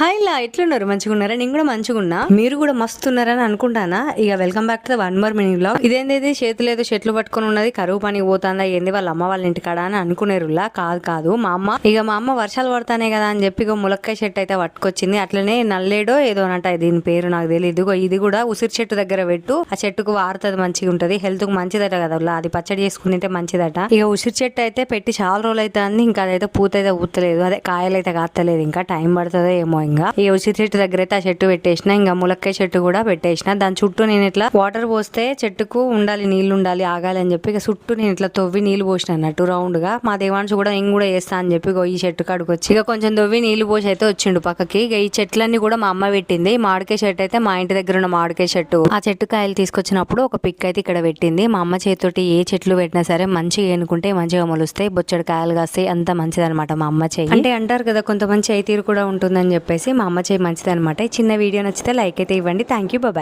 Hi లా ఎట్లున్నారు? మంచిగా ఉన్నారా? నేను కూడా మంచిగా ఉన్నా. మీరు కూడా మస్తు ఉన్నారని అనుకుంటానా? ఇక welcome back to one more మినింగ్లో ఇదేంది చేతులు ఏదో చెట్లు పట్టుకొని ఉన్నది. కరువు పని పోతుందా? ఏంది? వాళ్ళ అమ్మ వాళ్ళ ఇంటికాడ అని అనుకునేరులా? కాదు కాదు. మా అమ్మ ఇక మా అమ్మ వర్షాలు పడతానే కదా అని చెప్పి ఇక ములక్కాయ చెట్టు అయితే పట్టుకొచ్చింది. అట్లనే నల్లేడో ఏదో అనట దీని పేరు నాకు తెలియదు ఇదిగో ఇది కూడా ఉసిరి చెట్టు దగ్గర పెట్టు. ఆ చెట్టుకు వారుతుంది మంచిగా ఉంటది. హెల్త్కు మంచిదట కదా అది పచ్చడి చేసుకుని తింటే మంచిదట. ఇక ఉసిరి చెట్టు అయితే పెట్టి చాలా రోజులు అయితే ఇంకా అదైతే పూత అయితే ఊతలేదు అదే కాయలు అయితే కాస్తలేదు ఇంకా టైం పడుతుందో ఏమో ఇంకా ఈ ఉచి చెట్టు దగ్గర అయితే ఆ చెట్టు పెట్టేసిన ఇంకా ములక్కాయ చెట్టు కూడా పెట్టేసిన. దాని చుట్టూ నేను ఇట్లా వాటర్ పోస్తే చెట్టుకు ఉండాలి నీళ్ళు ఉండాలి ఆగాలి అని చెప్పి ఇక చుట్టూ నేను ఇట్లా తవ్వి నీళ్ళు పోసిన అన్నట్టు రౌండ్గా. మా దేవాన్షి కూడా నేను కూడా వేస్తా అని చెప్పి ఈ చెట్టు కాడికి వచ్చి ఇక కొంచెం తవ్వి నీళ్ళు పోసి అయితే వచ్చిండు పక్కకి. ఇక ఈ చెట్లన్నీ కూడా మా అమ్మ పెట్టింది. ఈ మామిడికాయ చెట్టు అయితే మా ఇంటి దగ్గర ఉన్న మామిడికాయ చెట్టు. ఆ చెట్టు కాయలు తీసుకొచ్చినప్పుడు ఒక పిక్ అయితే ఇక్కడ పెట్టింది. మా అమ్మ చేతితోటి ఏ చెట్లు పెట్టినా సరే మంచిగా ఎన్నుకుంటే మంచిగా మొలుస్తాయి. బొచ్చడి కాయలు కాస్తాయి అంత మంచిదనమాట మా అమ్మ చేయి అంటే అంటారు కదా కొంతమంది చేయి తీరు కూడా ఉంటుందని చెప్పేసి. మా అమ్మ చేయి మంచిదనమాట చిన్న వీడియో నచ్చితే లైక్ అయితే ఇవ్వండి. Thank you bye